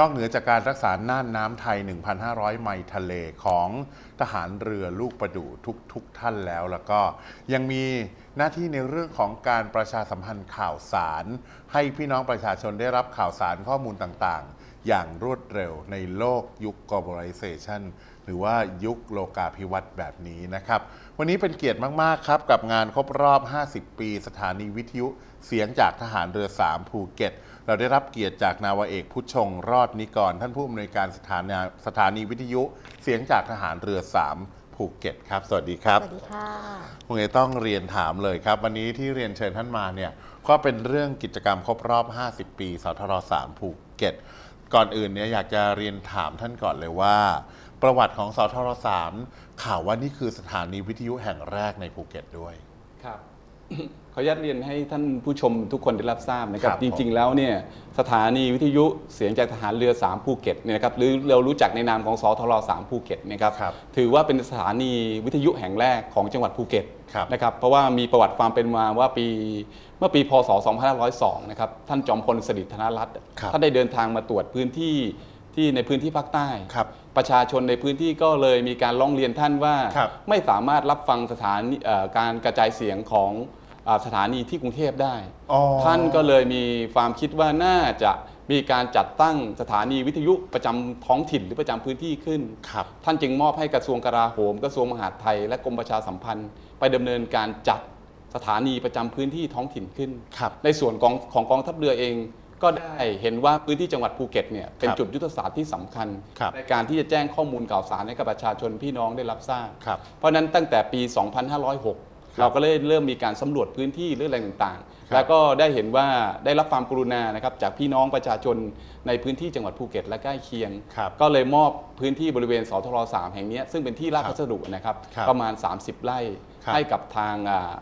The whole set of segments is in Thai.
นอกเหนือจากการรักษาน่านน้ำไทย 1,500 ไมล์ทะเลของทหารเรือลูกประดูทุกทุกท่านแล้ว แล้วก็ยังมีหน้าที่ในเรื่องของการประชาสัมพันธ์ข่าวสาร ให้พี่น้องประชาชนได้รับข่าวสารข้อมูลต่างๆ อย่างรวดเร็วในโลกยุค globalization หรือว่ายุคโลกาภิวัตน์แบบนี้นะครับ วันนี้เป็นเกียรติมากๆครับ กับงานครบรอบ 50 ปี สถานีวิทยุเสียงจากทหารเรือ 3 ภูเก็ต เราได้รับเกียรติจากนาวาเอกพุชชงรอดนิกร ท่านผู้อำนวยการสถานีสถานีวิทยุเสียงจากทหารเรือ 3 ภูเก็ตครับ สวัสดีครับสวัสดีค่ะคงจะต้องเรียนถามเลยครับ วันนี้ที่เรียนเชิญท่านมาเนี่ยก็เป็นเรื่องกิจกรรมครบรอบ 50 ปีสทร3ภูเก็ต ก่อนอื่นเนี่ยอยากจะเรียนถามท่านก่อนเลยว่า ประวัติของสทร3ข่าวว่านี่คือสถานีวิทยุแห่งแรกในภูเก็ตด้วย ครับขออนุญาตเรียนให้ท่านผู้ชมทุกคนได้รับทราบนะครับ ครับจผมริง ๆ แล้วเนี่ยสถานีวิทยุเสียงจากทหารเรือ 3 ภูเก็ตเนี่ยนะครับหรือเรารู้จักในนามของสทร3ภูเก็ตนะครับครับถือว่าเป็นสถานีวิทยุแห่งแรกของจังหวัดภูเก็ตครับ นะครับเพราะว่ามีประวัติความเป็นมาว่าปีเมื่อปีพศ 2502 นะครับท่านจอมพลสฤษดิ์ธนรัตน์ครับท่านได้เดินทางมาตรวจพื้นที่ที่ในพื้นที่ภาคใต้ ครับ ประชาชนในพื้นที่ก็เลยมีการร้องเรียนท่านว่า ครับไม่สามารถรับฟังสถานีเอ่อการกระจายเสียงของอ่าสถานีที่กรุงเทพได้ อ๋อ ท่านก็เลยมีความคิดว่าน่าจะมีการจัดตั้งสถานีวิทยุประจำท้องถิ่นหรือประจำพื้นที่ขึ้น ครับ ท่านจึงมอบให้กระทรวงกลาโหม กระทรวงมหาดไทย และกรมประชาสัมพันธ์ ไปดำเนินการจัดสถานีประจำพื้นที่ท้องถิ่นขึ้น ครับ ในส่วนของของกองทัพเรือเอง ก็ได้เห็นว่าพื้นที่จังหวัดภูเก็ตเนี่ยเป็นครับจุดยุทธศาสตร์ที่สำคัญครับในการที่จะแจ้งข้อมูลข่าวสารให้กับประชาชนพี่น้องได้รับทราบครับเพราะฉะนั้นตั้งแต่ปี 2506 เราก็เลยเริ่มมีการสำรวจพื้นที่เรื่องอะไรต่างครับๆแล้วก็ได้เห็นว่าได้รับความกรุณานะครับจากพี่น้องประชาชนในพื้นที่จังหวัดภูเก็ตและใกล้เคียงครับก็เลยมอบพื้นที่บริเวณสทร3แห่งเนี้ยซึ่งเป็นที่ราชครับพัสดุนะครับครับประมาณ 30 ไร่ครับให้กับทางอ่า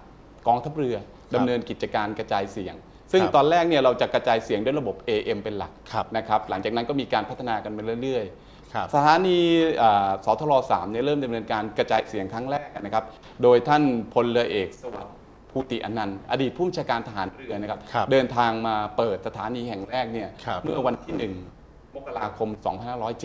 กองทัพเรือครับดำเนินกิจการกระจายเสียง ซึ่งครับตอนแรกเนี่ยเราจะกระจายเสียงด้วยระบบ AM เป็นหลักครับนะครับหลังจากนั้นก็มีการพัฒนากันไปเรื่อยๆครับสถานีอ่าสทร3เนี่ยเริ่มดำเนินการกระจายเสียงครั้งแรกนะครับโดยท่านพลเรือเอกสวัสดิ์ภูติอนันต์อดีตผู้บัญชาการทหารเรือนะครับครับเดินทางมาเปิดสถานีแห่งแรกเนี่ยครับเมื่อวันที่1มกราคม 2507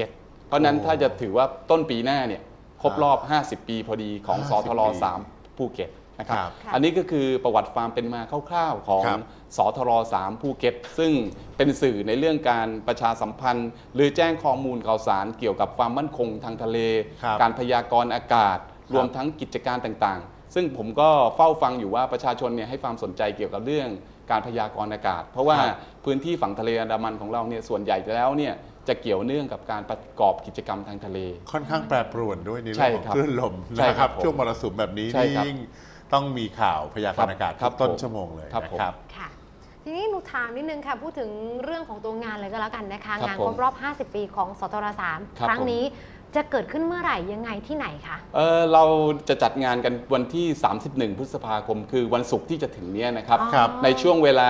เพราะฉะนั้นโอ้ถ้าจะถือว่าต้นปีหน้าเนี่ยครบรอบ 50 ปีพอดีของ50สทรปี3ภูเก็ต นะครับครับค่ะอันนี้ก็คือประวัติความเป็นมาคร่าวๆของครับสทร3ภูเก็ตซึ่งเป็นสื่อในเรื่องการประชาสัมพันธ์ หรือแจ้งข้อมูลข่าวสารเกี่ยวกับความมั่นคงทางทะเลครับการพยากรณ์อากาศ รวมทั้งกิจการต่างๆ ซึ่งผมก็เฝ้าฟังอยู่ว่าประชาชนเนี่ยให้ความสนใจเกี่ยวกับเรื่องการพยากรณ์อากาศ เพราะว่าครับพื้นที่ฝั่งทะเลอันดามันของเราเนี่ยส่วนใหญ่แล้วเนี่ยจะเกี่ยวเนื่องกับการประกอบกิจกรรมทางทะเล ค่อนข้างแปรปรวนด้วยในใช่เรื่องของครับคลื่นลมใช่นะคครัรับบผมช่วงมรสุมแบบนี้ใช่ครับยิ่ง ต้องมีข่าวพยากรณ์อากาศครัทุบกต้นผมชั่วโมงเลยครับนะผมครับ ค่ะ ทีนี้หนูถามนิดนึงค่ะ พูดถึงเรื่องของตัวงานเลยก็แล้วกันนะคะ ครับงานผมครบรอบ 50 ปีของสทรสามครับ ครั้งผมนี้จะเกิดขึ้นเมื่อไหร่ยังไงที่ไหนคะ เออเราจะจัดงานกันวันที่ 31 พฤษภาคม คือวันศุกร์ที่จะถึงเนี้ยนะครับอ๋อครับ ในช่วงเวลา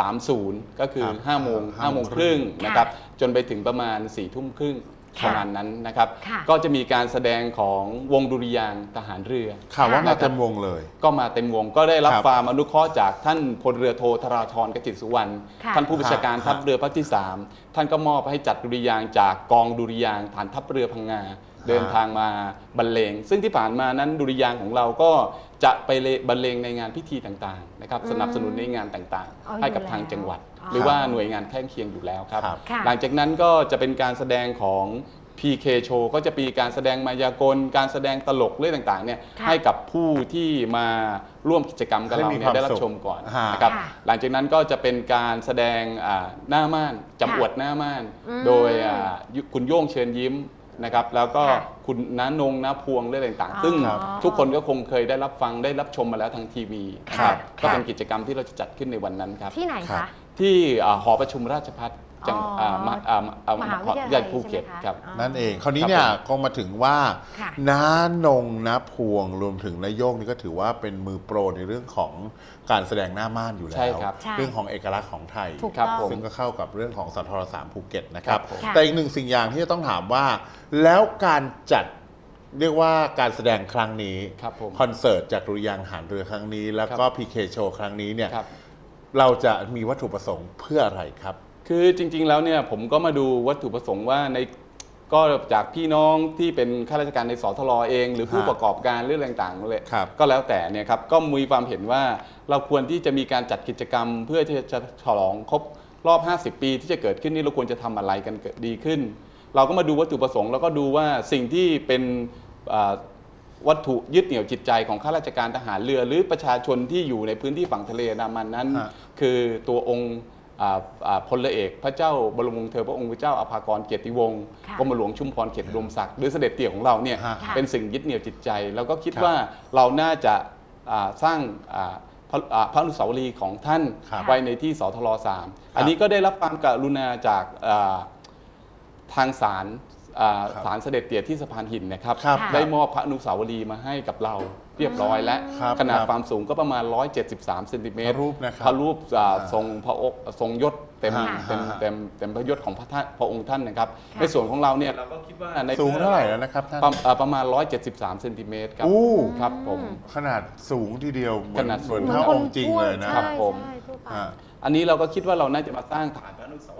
17.30 ก็คือ ครับ5 โมงห้า5โมโมงงคครึ่รึ่งงนะครับ จนไปถึงประมาณ 4 ทุ่มครึ่งค่ะ ประมาณนั้นนะครับค่ะก็จะมีการแสดงของวงดุริยางค์ทหารเรือข่าวว่ามาครับเต็มวงเลย ก็มาเต็มวงก็ได้รับครับความอนุเคราะห์จากท่านพลเรือโทธราธรกจิตสุวรรณค่ะท่านผู้บัญชาการครับทัพเรือภาคที่ 3 ท่านก็มอบให้จัดดุริยางค์จากกองดุริยางค์ฐานทัพเรือพังงาเดินทางมาบรรเลง ซึ่งที่ผ่านมานั้นดุริยางค์ของเราก็จะไปเลบรรเลงในงานพิธีต่างๆ นะครับอืมสนับสนุนในงานต่างอ๋อๆให้กับอยู่ทางแล้วจังหวัดอ๋อหรือว่าหน่วยงานแข้งเคียงอยู่แล้วครับครับค่ะหลังจากนั้นก็จะเป็นการแสดงของ PK Show ก็จะมีการแสดงมายากล การแสดงตลกเรื่องต่างๆเนี่ยค่ะให้กับผู้ที่มาร่วมกิจกรรมกับให้เรามีเนี่ความยได้รับสุขชมก่อนฮะนะครับค่ะหลังจากนั้นก็จะเป็นการแสดงอ่าหน้าม่านจำอวดหน้าม่านอืมโดยอ่ายุคุณโย่งเชิญยิ้ม นะครับแล้วก็ค่ะคุณน้านงน้าพวงเรื่องต่างอ๋อๆ ซึ่งครับทุกคนก็คงเคยได้รับฟังได้รับชมมาแล้วทางทีวีค่ะนะครับก็เป็นค่ะกิจกรรมที่เราจะจัดขึ้นในวันนั้นครับ ที่ไหนครัคะ บ ที่อ่าหอประชุมราชพัฒ จังอ๋ออ่ามาอ่าอ่ามหาวิทยาลัยภูเก็ตใช่ไหมคะครับ อ๋อ นั่นเองคราวนี้ครับเนี่ยผมก็มาถึงว่าค่ะ น้านงน้าพวงรวมถึงนายโยงนี่ก็ถือว่าเป็นมือโปรในเรื่องของการแสดงหน้าม่านอยู่แล้ใช่ว ครับใช่เรื่องของเอกลักษณ์ของไทย ถูกครับต้องผมซึ่งก็เข้ากับเรื่องของสทรสามภูเก็ตนะครับ ครับผมค่ะแต่อีกหนึ่งสิ่งอย่างที่จะต้องถามว่า แล้วการจัดเรียกว่าการแสดงครั้งนี้ครับผม คอนเสิร์ตจากดุริยางค์หารเรือครั้งนี้ แล้วก็พีเคโชว์ครั้งนี้เนี่ย ครับ เราจะมีวัตถุประสงค์เพื่ออะไรครับ คือจริง ๆ แล้วเนี่ยผมก็มาดูวัตถุประสงค์ว่าในก็จากพี่น้องที่เป็นข้าราชการในสทลเอง หรือผู้ฮะประกอบการเรื่องต่างๆเลยครับก็แล้วแต่เนี่ยครับก็มีความเห็นว่าเราควรที่จะมีการจัดกิจกรรม เพื่อที่จะฉลองครบรอบ 50 ปีที่จะเกิดขึ้นนี่เราควรจะทำอะไรกันเกิดดีขึ้น เราก็มาดูวัตถุประสงค์แล้วก็ดูว่าสิ่งที่เป็นอ่าวัตถุยึดเหนี่ยวจิตใจของข้าราชการทหารเรือ หรือประชาชนที่อยู่ในพื้นที่ฝั่งทะเลอันดามันนั้น ฮะ คือตัวองค์อ่าอ่า พลเอกพระเจ้าบรมวงศ์เธอพระองค์พระเจ้าอภากรเกียรติวงศ์ค่ะกรมหลวงชุมพรเขตอุดมศักดิ์หรือเสด็จเตี่ยของเราเนี่ยฮะค่ะเป็นสิ่งยึดเหนี่ยวจิตใจ แล้วก็คิดครับว่าเราน่าจะอ่าสร้างอ่าพระอ่าพระอนุสาวรีย์ของท่านครับไว้ในที่สทลสามอันนี้ก็ได้รับความกรุณาจากอ่าทางศาลอ่าครับศาลเสด็จเตี่ยที่สะพานหินนะครับครับ ได้มอบพระอนุสาวรีย์มาให้กับเรา เรียบร้อยแล้วครับขนาดครับความสูงก็ประมาณ 173เซนติเมตรพระรูปนะครับพระรูปอ่าอ่าทรงพระอกทรงยศเต็มฮะเต็มฮะ เต็มเต็มพระยศของพระท่านพระองค์ท่านนะครับ ค่ะ ในส่วนของเราเนี่ยเราก็คิดว่าในสูงเท่าไหร่แล้วนะครับท่านประอ่าประมาณ 173เซนติเมตรครับอู้ครับผม ขนาดสูงทีเดียวเหมือนขนาดสูง เหมือนพระองค์จริงเลยนะ ใช่ครับผม ใช่ทั่วไปฮะอันนี้เราก็คิดว่าเราน่าจะมาสร้างฐานพระอนุสาวรีย์ข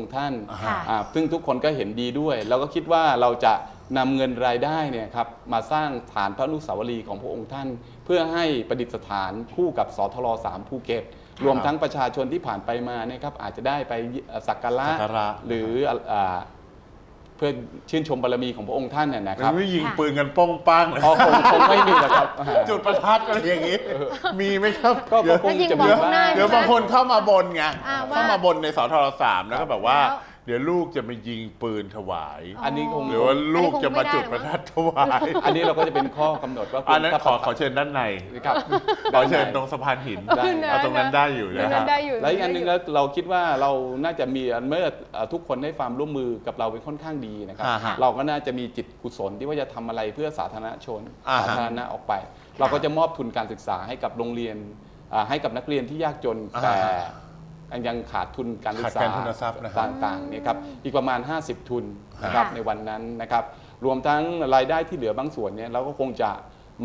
องพระองค์ท่านค่ะอ่าซึ่งทุกคนก็เห็นดีด้วยเราก็คิดว่าเราจะนำเงินรายได้เนี่ยครับมาสร้างฐานพระอนุสาวรีย์ของพระองค์ท่าน เพื่อให้ประดิษฐานคู่กับสทล3ภูเก็ต รวมทั้งประชาชนที่ผ่านไปมาเนี่ยครับอาจจะได้ไปสักการะ สักการะ หรืออ่า เพื่อชื่นชมบารมีของพระองค์ท่านน่ะนะคมัรับนไม่ยิงค่ะปืนกันโป้งป้างเลยอ๋อคงคงไม่มีหรอกครับ จุดประทัดอะไรอย่างนี้ มีไหมครับก็ก็คงจะมีแล้วยิงบอลข้างหบ้าน้างเดี๋ยวบางคนเข้ามาบนไงอ่าว่าเข้ามาบนในสทรสามแล้วก็แบบว่าแล้ว เดี๋ยวลูกจะมายิงปืนถวาย อันนี้คง หรือว่าลูกจะมาจุดประทัดถวาย อันนี้เราก็จะเป็นข้อกำหนดว่าอันนั้นถ้าขอขอเชิญด้านในครับขอเชิญตรงสะพานหินได้เอาตรงนั้นได้อยู่ตรนะงคนั้รับนได้อยู่ แล้วอีกอันหนึงแล้วเราคิดว่าเราน่าจะมีเมื่อเอ่อทุกคนให้ความร่วมมือกับเราเป็นค่อนข้างดีนะครับอ่าฮะเราก็น่าจะมีจิตกุศลที่ว่าจะทำอะไรเพื่อสาธารณชนอ่าฮะ สาธารณะออกไป เราก็จะมอบทุนการศึกษาให้กับโรงเรียนอ่าให้กับนักเรียนที่ยากจนอ่าแต่ฮะ ยังขาดทุนการศึกษาขาดแคลนทุนทรัพย์นะครับ ต่างๆเนี่ยครับอีกประมาณ 50 ทุนนะครับค่ะ ในวันนั้นนะครับ รวมทั้งรายได้ที่เหลือบางส่วนเนี่ยเราก็คงจะ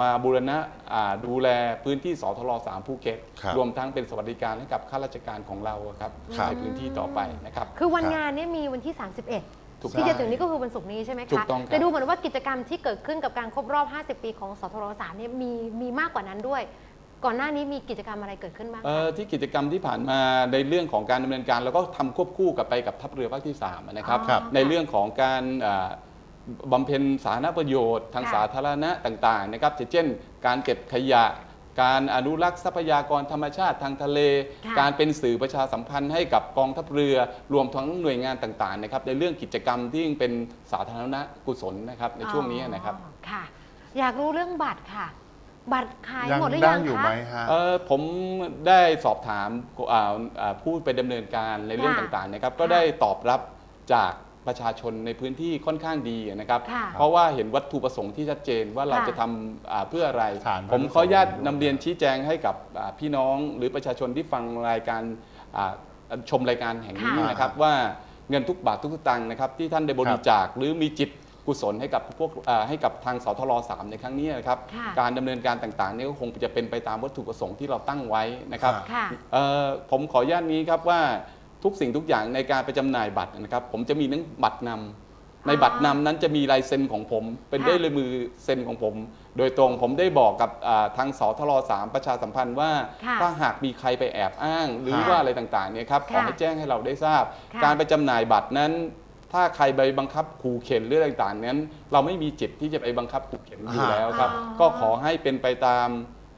มาบูรณะอ่าดูแลพื้นที่สทลสามภูเก็ตครับรวมทั้งเป็นสวัสดิการให้กับข้าราชการของเราอะครับครับ ในพื้นที่ต่อไปนะครับ คือวันครับงานเนี่ยมีวันที่ถูก31ที่จะถึงนี้ก็คือวันศุกร์นี้ใช่ไหมถูคะกต้องครับ แต่ดูเหมือนว่ากิจกรรมที่เกิดขึ้นกับการครบรอบ 50 ปีของสทรสามเนี่ยมีมีมากกว่านั้นด้วย ก่อนหน้านี้มีกิจกรรมอะไรเกิดขึ้นบ้างเอ่อที่กิจกรรมที่ผ่านมาในเรื่องของการดำเนินการเราก็ทำควบคู่กับไปกับทัพเรือภาคที่3นะครับครับในเรื่องของการอ่าบำเพ็ญสาธารณประโยชน์ ทางค่ะสาธารณะต่างๆนะครับเช่น การเก็บขยะ การอนุรักษ์ทรัพยากรธรรมชาติทางทะเล ค่ะ การเป็นสื่อประชาสัมพันธ์ให้กับกองทัพเรือ รวมทั้งหน่วยงานต่างๆนะครับในเรื่องกิจกรรมที่เป็นสาธารณกุศลนะครับในช่วงนี้นะครับ อ๋อค่ะ อยากรู้เรื่องบัตรค่ะ บัตรขายยังหมดหรือได้ยังอยู่คะไหมฮะ เอ่อผมได้สอบถามอ่าอ่าผู้ไปดำเนินการในเรื่องค่ะต่างๆนะครับก็ค่ะได้ตอบรับจากประชาชนในพื้นที่ค่อนข้างดีนะครับ ค่ะเพราะว่าเห็นวัตถุประสงค์ที่ชัดเจนว่าเราค่ะจะทำอ่าเพื่ออะไร ฐานพระผมขออนุญาตอนุสาวรีย์นำเรียนชี้แจงให้กับอ่าพี่น้องหรือประชาชนที่ฟังรายการอ่าชมรายการแห่งนี้ค่ะนะครับว่าเงินทุกบาททุกสตางค์นะครับที่ท่านได้บริจาคหรือมีจิต กุศลให้กับพวกอ่าให้กับทางสทรสามในครั้งนี้นะครับค่ะการดำเนินการต่างๆเนี่ยก็คงจะเป็นไปตามวัตถุประสงค์ที่เราตั้งไว้นะครับค่ะเอ่อผมขออนุญาตนี้ครับว่าทุกสิ่งทุกอย่างในการไปจำหน่ายบัตรนะครับ ผมจะมีหนังบัตรนำในบัตรนำนั้นจะมีลายเซ็นของผม เป็นค่ะได้เลยมือเซ็นของผม โดยตรงผมได้บอกกับอ่าทางสทรสามประชาสัมพันธ์ว่าค่ะถ้าหากมีใครไปแอบอ้าง หรือค่ะว่าอะไรต่างๆเนี่ยครับขอค่ะให้แจ้งให้เราได้ทราบค่ะการไปจำหน่ายบัตรนั้น ถ้าใครไปบังคับขู่เข็นหรืออะไรต่างๆนั้น เราไม่มีจิตที่จะไปบังคับขู่เข็นอยู่แล้วครับ อ๋อก็ขอให้เป็นไปตาม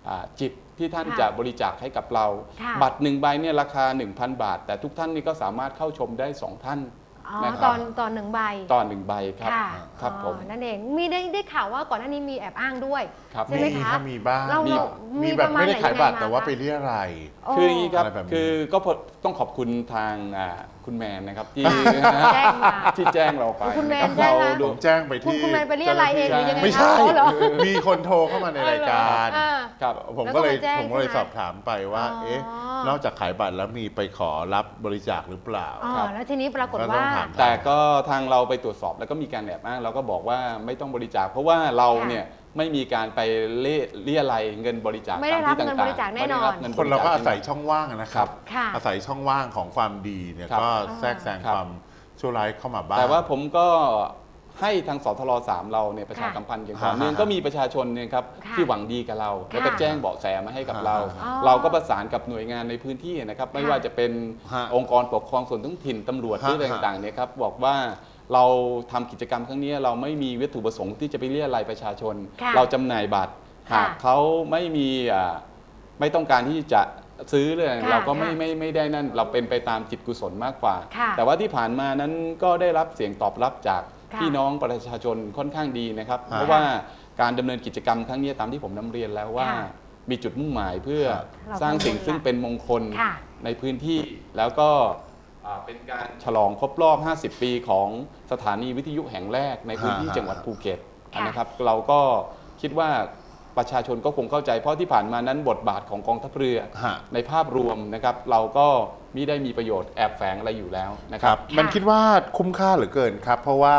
อ่าจิตที่ท่านค่ะจะบริจาคให้กับเรา ค่ะ บัตรหนึ่งใบเนี่ยราคา 1,000 บาท แต่ทุกท่านนี่ก็สามารถเข้าชมได้ 2 ท่าน อ๋อนะครับ ตอนตอนหนึ่งใบต่อหนึ่งใบครับค่ะครับอ๋อผมนั่นเองมีได้ได้ข่าวว่าก่อนหน้านี้มีแอบอ้างด้วย ครับ ใช่ไหมมีคะถ้ามีบ้างเรามีเรามีมีแบบประมาณไม่ได้ขายบัตรหนแต่ว่าไปยังงมเรียอะไรยโอ้คืออย่างนี้ครับ อะไรแบบนี้ คือก็พอต้องขอบคุณทางอ่า คุณแมนนะครับที่แจ้งมาที่แจ้งเราไปคุณแมนนะครับแจ้งเรามาดูผมแจ้งไปที่คุณแมนไปเรียกอะไรเองหรือยังไงไม่คะใช่อ๋อเหรอ มีคนโทรเข้ามาในรายการ อ่า ครับ ผมก็เลยแล้วก็มาแจ้งผมก็เลยใช่ไหมสอบถามไปว่า อ๋อ เอ๊ะ นอกจากขายบัตรแล้วมีไปขอรับบริจาคหรือเปล่า อ๋อครับแล้วทีนี้ปรากฏก็ต้อว่างถามแต่ก็ทางเราไปตรวจสอบแล้วก็มีการแอบอ้างเราก็บอกว่าไม่ต้องบริจาคเพราะว่าเราค่ะเนี่ย ไม่มีการไปเล่เรียอะไรยเงินบริจาคไม่ได้ตามที่รับเงินต่างๆบริจาคแน่นอน ไม่ได้รับงิคนเราก็อาศัยบริจคช่องว่างนะครับ ค่ะอาศัยช่องว่างของความดีเนี่ยครับก็แทรกแซงครับ ความชั่วร้ายเข้ามาบ้าง แต่ว่าผมก็ให้ทางสทรสามเราเนี่ยประชาสัมพันธ์อย่างต่อเนื่องฮะก็มีประชาชนเนี่ยครับค่ะที่หวังดีกับเรา แล้วก็ค่ะแจ้งเบาะแสมาให้กับฮะเรา อ๋อเราก็ประสานกับหน่วยงานในพื้นที่นะครับ ไม่ค่ะว่าจะเป็นฮะองค์กรปกครองส่วนท้องถิ่นตำรวจฮะที่อะไรต่างๆเนี่ยครับบอกว่า เราทำกิจกรรมครั้งนี้เราไม่มีวัตถุประสงค์ที่จะไปเรียอะไรยประชาชนค่ะเราจำหน่ายบัตรค่ะหากเขาไม่มีอ่าไม่ต้องการที่จะซื้อเลยค่ะเราก็ไม่ค่ะไม่ไม่ได้นั่น เราเป็นไปตามจิตกุศลมากกว่าค่ะแต่ว่าที่ผ่านมานั้นก็ได้รับเสียงตอบรับจากค่ะพี่น้องประชาชนค่อนข้างดีนะครับค่ะเพราะว่าการดำเนินกิจกรรมครั้งนี้ตามที่ผมนำเรียนแล้วว่าค่ะมีจุดมุ่งหมายเพื่อเราสร้างสิ่งทำบุญซึ่งเป็นมงคลค่ะในพื้นที่แล้วก็อ่า เป็นการฉลองครบรอบ 50 ปีของสถานีวิทยุแห่งแรกในพื้นที่ฮะจังหวัดภูเก็ตค่ะนะครับ เราก็คิดว่าประชาชนก็คงเข้าใจเพราะที่ผ่านมานั้นบทบาทของกองทัพเรือฮะในภาพรวมนะครับ เราก็มิได้มีประโยชน์แอบแฝงอะไรอยู่แล้วนะคครัรับบมันคิดว่าคุ้มค่าเหลือเกินครับ เพราะว่า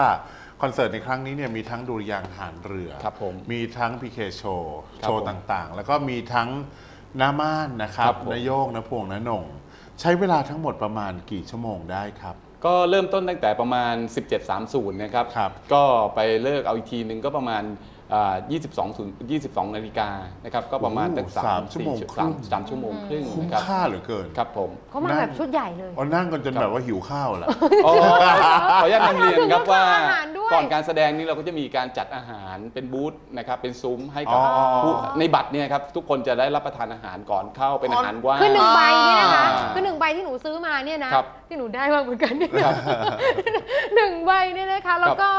คอนเสิร์ตในครั้งนี้เนี่ยมีทั้งดุริยางค์ทหารเรือครับผมมีทั้งพีเคโชว์ครับโชว์ผมต่างๆ แล้วก็มีทั้งหน้าม่านนะครับครับผมนโยกนพวงนหนง ใช้เวลาทั้งหมดประมาณกี่ชั่วโมงได้ครับ ก็เริ่มต้นตั้งแต่ประมาณ 17.30 นะครับ ครับ ก็ไปเลิกเอาอีกทีหนึ่งก็ประมาณอ่า 22ศูนย์22 นาฬิกานะครับ ก็ประมาณโอ้ตั้งสามชั่วโมงครึ่งสามชั่วโมงครึ่งคุ้มนะครับค่าเหลือเกินครับผมเขามาแบบชุดใหญ่เลยอ๋อนั่งกันจนแบบว่าหิวข้าวแล้วอ๋อขออนุญาตนำเรียนครับว่าอาหารด้วยก่อนการแสดงนี้เราก็จะมีการจัดอาหารเป็นบูธนะครับเป็นซุ้มให้กับอ๋อผู้ในบัตรเนี่ยครับทุกคนจะได้รับประทานอาหารก่อนเข้าเป็นอาหารว่างคือหนึ่งใบเนี่ยนะคะอ่าคือหนึ่งใบที่หนูซื้อมาเนี่ยนะครับที่หนูได้มาเหมือนกันเนี่ยหนึ่งใบเนี่ยนะคะแล้วก็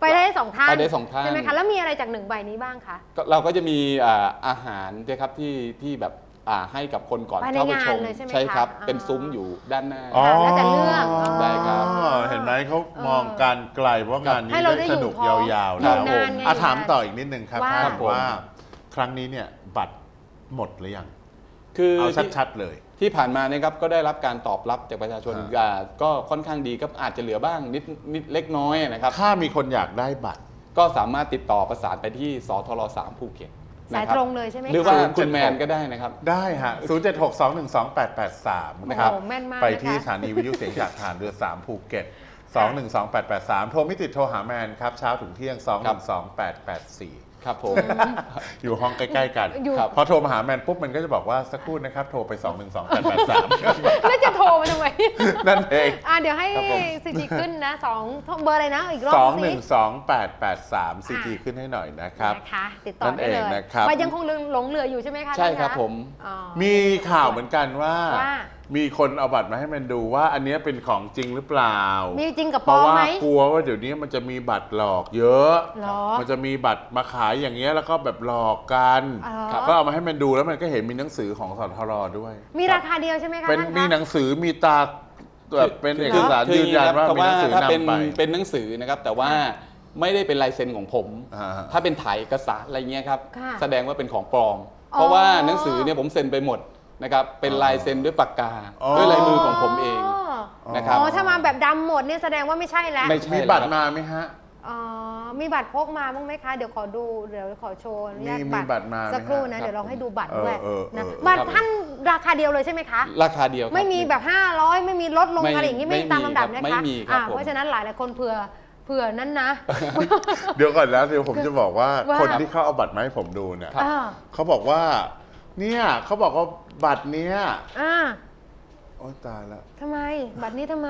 ไปได้สองท่านไปได้สองท่านใช่ไหมคะแล้วมีอะไรจากหนึ่งใบนี้บ้างคะ ก็เราก็จะมีอ่าอาหารนะครับที่ที่แบบอ่าให้กับคนก่อนภายในเข้าไปชมงานเลยใช่ไหมคะครับ อ๋อ เป็นซุ้มอยู่ด้านหน้า อ๋อแล้วแต่เลือกอ๋อได้ครับ เห็นไหมเขามองการไกลว่างานนี้ให้เราได้ได้สนุกอยู่ยาวๆพอแล้วอยู่นานไงอะถามต่ออีกนิดนึงครับว่า ท่านครับผมว่าครั้งนี้เนี่ยบัตรหมดหรือยังคือเอาที่ชัดๆเลย ที่ผ่านมานะครับก็ได้รับการตอบรับจากประชาชนฮะอ่าก็ค่อนข้างดีก็อาจจะเหลือบ้างนิดนิดเล็กน้อยนะครับ ถ้ามีคนอยากได้บัตร ก็สามารถติดต่อประสานไปที่สทรสามภูเก็ตสายนะคบตรงเลยใช่ไหมคะหรือว่า076คุณแมนก็ได้นะครับ ได้ฮะ 0 7 6 2 1 2 8 8 3 นะครับ โอ้โหแม่นมากไปที่นะคะสถานีวิทยุเสียงจากฐานเรือ 3 ภูเก็ต 2 1 2 8 8 3 โทรไม่ติดโทรหาแมนครับ เช้าถึงเที่ยง2ครับ1 2 8 8 4 ครับผม อยู่ห้องใกล้ๆกัน อยู่ พอโทรมาหาแมนปุ๊บมันก็จะบอกว่าสักครู่นะครับโทรไป 2 1 2 8 8 3แล้วจะโทรมาทำไมนั่นเอง อะเดี๋ยวให้ครับผมซีจีขึ้นนะสองเบอร์อะไรนะ อีกรอบ2 สิ1 2 8 8 3 CG ขึ้นให้หน่อยนะครับ นะคะติดต่อนั่นได้เลยเองนะครับไปยังคงหลงเหลืออยู่ใช่ไหมคะใช่ท่านะครับผม อ๋อ มีข่าวเหมือนกันว่า ว่า มีคนเอาบัตรมาให้มันดูว่าอันเนี้ยเป็นของจริงหรือเปล่า มีจริงกับเพปลอราะมว่าไหม กลัวว่าเดี๋ยวนี้มันจะมีบัตรหลอกเยอะ หรอมันจะมีบัตรมาขายอย่างเงี้ยแล้วก็แบบหลอกกันอ๋อก็เอามาให้มันดูแล้วมันก็เห็นมีหนังสือของสทรด้วย มีราคาเดียวใช่ไหมคะเป็นท่านคะ มีหนังสือมีตาแบบเป็นเอกสารคือยืนยันว่าแต่มีหนังสือถ้าเป็นนำไป เป็นหนังสือนะครับ แต่ว่าไม่ได้เป็นลายเซ็นของผม อ่าฮะ ถ้าเป็นถ่ายเอกสารอะไรเงี้ยครับ ค่ะแสดงว่าเป็นของปลอม อ๋อ เพราะว่าหนังสือเนี่ยผมเซ็นไปหมดนะครับ เป็นลายเซ็นด้วยปากกา อ๋อ ด้วยลายมือของผมเองนะครับ อ๋อถ้ามาแบบดำหมดเนี่ยแสดงว่าไม่ใช่แล้ว ไม่ใช่ มีบัตรมาไหมฮะ อ๋อมีบัตรพกมาบ้างไหมคะ เดี๋ยวขอดู เดี๋ยวขอโชว์อนุญาตมีมีบัตรมาไหมสักครู่ฮะนะครับเดี๋ยวเราให้ดูบัตรด้วยเออเออนะเออบัตรครับ ท่านราคาเดียวเลยใช่ไหมคะ ราคาเดียวครับไม่มีแบบ 500 ไม่มีลดลงไม่อะไรอย่างนี้ไม่ไม่มีตามลำดับมีนะครับคะไม่มีครับอ่าผม เพราะฉะนั้นหลายหลายๆคนเผื่อเผื่อนั้นนะ เดี๋ยวก่อนแล้วเดี๋ยวผมจะบอกว่าว่า คนที่เขาเอาบัตรมาให้ผมดูเนี่ยอ่าเขาบอกว่า เนี่ยเขาบอกว่าบัตรเนี้ยอ่าโอ้ตายแล้วทำไมบัตรนี้ทำไม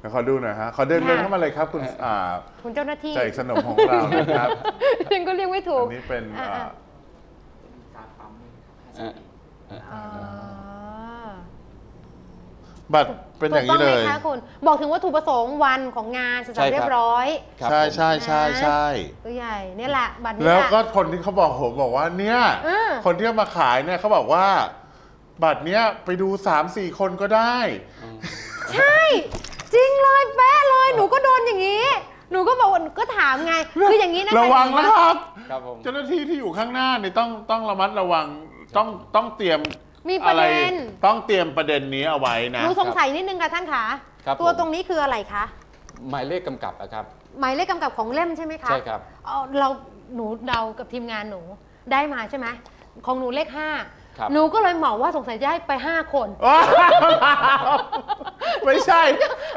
เดี๋ยวขอดูหน่อยฮะ ขอเดินค่ะเดินเข้ามาเลยครับ คุณอ่าคุณเจ้าหน้าที่ใจสนมของเรานะครับยังก็เรียกไม่ถูอักนนี้เป็นอ่าอ่าอะอ่าบัตรเป็นอย่างนี้เลถูกยต้ไหมคะคุณบอกถึงวัตถุประสงค์วันของงานเสร็จสับเรียบร้อยครับใช่ผมใช่ใช่ใช่ตัวใหญ่เนี่ยแหละบัตรนี้แล้วแหละก็คนที่เขาบอกผมบอกว่าเนี่ยอ่าคนที่เอามาขายเนี่ยเขาบอกว่า บัตรเนี้ยไปดู3ามสี่คนก็ได้อืมใช่ จริงเลยแป๊ะเลยหนูก็โดนอย่างนี้ หนูก็บอกว่าก็ถามไงคืออย่างนี้นะคะระวังนะครับ ครับผมเจ้าหน้าที่ที่อยู่ข้างหน้านี่ต้องต้องระมัดระวังต้องต้องเตรียมมีประเด็นอะไรต้องเตรียมประเด็นนี้เอาไว้หนะนูสงสัยนิดนึงค่ะท่านคะครับตัวผม ตรงนี้คืออะไรคะหมายเลขกำกับนะครับ หมายเลขกำกับของเล่มใช่ไหมคะใช่ครับ เอาเราหนูเดากับทีมงานหนูได้มาใช่ไหมของหนูเลขห้า ครับ หนูก็เลยเหมาว่าสงสัยจะได้ไป 5 คนไม่ใช่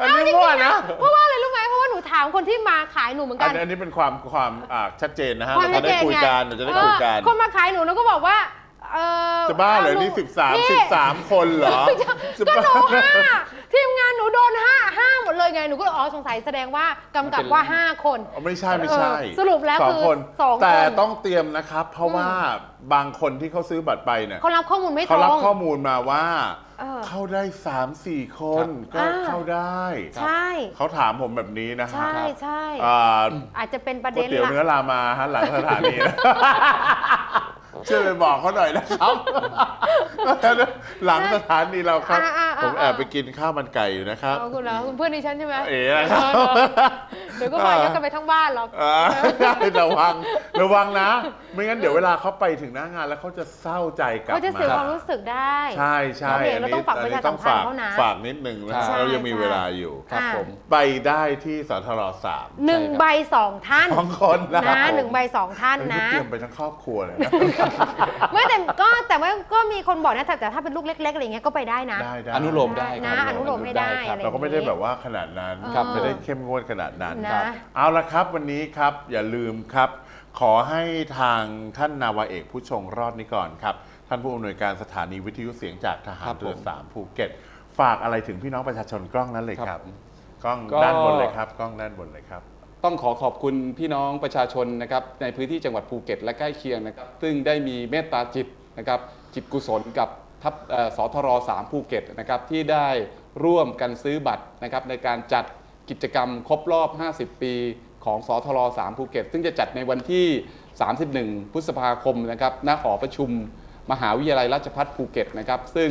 อันนี้มั่วนะ เพราะว่าอะไรรู้ไหมเพราะว่าหนูถามคนที่มาขายหนูเหมือนอักันนอันนี้เป็นความความอ่าชัดเจนนะฮะความเราชัจะดได้เจนคุยไงกันเราจะได้คุยกัน เออคนมาขายหนูหนูก็บอกว่าเออจะบ้าเหรอหนี่สิบสามพี่สิบสามคนเหรอจะก็บ้า หนูห้าทีมงานหนูโดนห้าห้าหมดเลยไงหนูก็เลยอ๋อสงสัยแสดงว่ากำกับว่าห้าคน อ๋อไม่ใช่ไม่ใช่เออสรุปแล้วสองคือคนสองคน แต่ต้องเตรียมนะครับ เพราะว่า บางคนที่เขาซื้อบัตรไปเนี่ยเขารับข้อมูลไม่ตเขารรับงข้อมูลมาว่า เออ เข้าได้สามสี่คนก็อ่าเข้าได้ใช่เขาถามผมแบบนี้นะฮะใช่ใช่อ่าอาจจะเป็นประก๋วยเด็นเตี๋ยวหลักเนื้อรามาฮะหลังสถานีนะ ช่วยไปบอกเขาหน่อยนะครับ หลังสถานีเราครับ อ่าอ่าอ่าผมแอบไปกินข้าวมันไก่อยู่นะครับ เอาคุณเหรอคุณเพื่อนดิฉันใช่ไหมเอ๋นะครับ เออ เดี๋ยวก็มายกกันไปทั้งบ้านหรอกอ่าระวังระวังนะ ไม่งั้นเดี๋ยวเวลาเขาไปถึงหน้างานแล้วเขาจะเศร้าใจกลับเขาจะมาเสียความรู้สึกได้ ใช่ใช่เราเองเราต้องฝากประชาสัมพันธ์เขานะฝากนิดหนึ่งนะใช่เรายังมีใช่ เวลาอยู่ ครับอ่าผม ไปได้ที่สทรสามหนึ่งใช่ครับใบสองท่านสองคนนะนะหนึ่งใบสองท่านเฮ้ยนะ เตรียมไปทั้งครอบครัวเลยนะ ไม่แต่ก็แต่ว่าก็มีคนบอกนะแต่แต่ถ้าเป็นลูกเล็กๆอะไรเงี้ยก็ไปได้นะ ได้ได้อนุโลมได้คนะรับอนุโลมให้ได้ ครับอะไรเราก็ไม่ได้แบบว่าขนาดนั้นครับ ไม่ได้เข้มงวดขนาดนั้นนะครับเอาละครับวันนี้ครับอย่าลืมครับ ขอให้ทางท่านนาวาเอกผู้ชงรอดนี้ก่อนครับท่านผู้อำนวยการสถานีวิทยุเสียงจากทหาครัรบเรือผมสามภูเก็ต ฝากอะไรถึงพี่น้องประชาชนกล้องนั้นเลยคครัรับบกล้องก็ด้านบนเลยครับ กล้องด้านบนเลยครับ ต้องขอขอบคุณพี่น้องประชาชนนะครับในพื้นที่จังหวัดภูเก็ตและใกล้เคียงนะครับ ซึ่งได้มีเมตตาจิตนะครับจิตกุศลกับทัพเอ่อสทร3ภูเก็ตนะครับที่ได้ร่วมกันซื้อบัตรนะครับในการจัด กิจกรรมครบรอบ 50 ปี ของสทร3ภูเก็ต ซึ่งจะจัดในวันที่ 31 พฤษภาคมนะครับณหอประชุมมหาวิทยาลัยราชภัฏภูเก็ตนะครับ ซึ่ง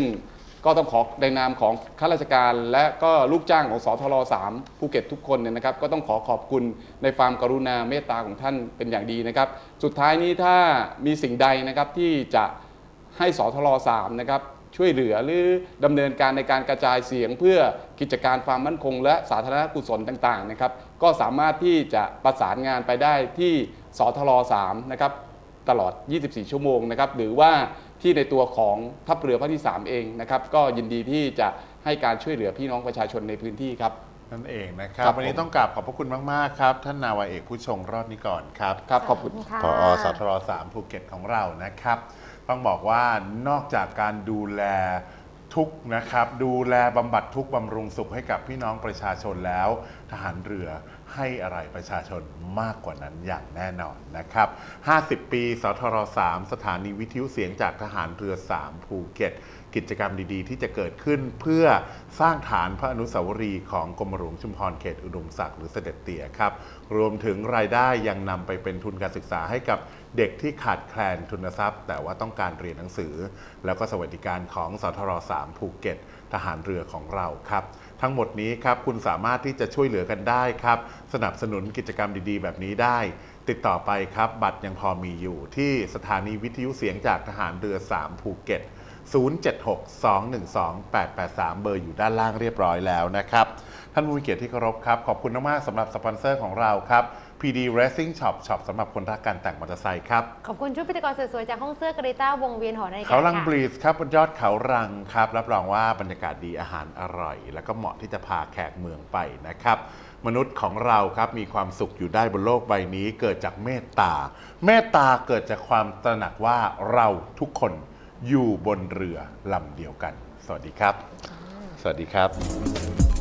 ก็ต้องขอในนามของข้าราชการและก็ลูกจ้างของสทร3ภูเก็ตทุกคนเนี่ยนะครับ ก็ต้องขอขอบคุณในความกรุณาเมตตาของท่านเป็นอย่างดีนะครับ สุดท้ายนี้ถ้ามีสิ่งใดนะครับที่จะให้สทร3นะครับ ช่วยเหลือหรือดำเนินการในการกระจายเสียงเพื่อกิจการความมั่นคง และสาธารณกุศลต่างๆนะครับ ก็สามารถที่จะประสานงานไปได้ที่สทร3นะครับตลอด 24 ชั่วโมงนะครับหรือว่าที่ในตัวของทัพเรือภาคที่ 3 เองนะครับ ก็ยินดีที่จะให้การช่วยเหลือพี่น้องประชาชนในพื้นที่ครับนั่นเองนะครับครับวันนี้ผมต้องกราบขอบพระคุณมาก ๆ ครับ ท่านนาวาเอกผู้ชงรอดนี้ก่อนครับ ครับ ขอบคุณค่ะพอสทร3ภูเก็ตของเรานะครับ ต้องบอกว่านอกจากการดูแลทุกนะครับ ดูแลบำบัดทุกบำรุงสุขให้กับพี่น้องประชาชนแล้ว ทหารเรือให้อะไรประชาชนมากกว่านั้นอย่างแน่นอนนะครับ 50 ปี สทร3สถานีวิทยุเสียงจากทหารเรือ 3 ภูเก็ต กิจกรรมดีๆ ที่จะเกิดขึ้นเพื่อสร้างฐานพระอนุสาวรีย์ของกรมหลวงชุมพรเขตอุดมศักดิ์หรือเสด็จเตี่ยครับ รวมถึงรายได้ยังนำไปเป็นทุนการศึกษาให้กับเด็กที่ขาดแคลนทุนทรัพย์ แต่ว่าต้องการเรียนหนังสือ แล้วก็สวัสดิการของสทร3ภูเก็ต ทหารเรือของเราครับ ทั้งหมดนี้ครับคุณสามารถที่จะช่วยเหลือกันได้ครับ สนับสนุนกิจกรรมดีๆ แบบนี้ได้ ติดต่อไปครับ บัตรยังพอมีอยู่ที่สถานีวิทยุเสียงจากทหารเรือ 3 ภูเก็ต 076-212-883 เบอร์อยู่ด้านล่างเรียบร้อยแล้วนะครับ ท่านผู้มีเกียรติที่เคารพครับ ขอบคุณมากๆสำหรับสปอนเซอร์ของเราครับ PD Racing Shop ช็อปสำหรับคนรักการแต่งมอเตอร์ไซค์ครับ ขอบคุณชุดพิธีกรสวยๆ จากห้องเสื้อกรีต้าวงเวียนหอนาฬิกาเขาลังค่ะบรีสครับบนยอดเขารังครับ รับรองว่าบรรยากาศดีอาหารอร่อย แล้วก็เหมาะที่จะพาแขกเมืองไปนะครับ มนุษย์ของเราครับมีความสุขอยู่ได้บนโลกใบนี้เกิดจากเมตตา เมตตาเกิดจากความตระหนักว่าเราทุกคน อยู่บนเรือลำเดียวกัน สวัสดีครับ สวัสดีครับ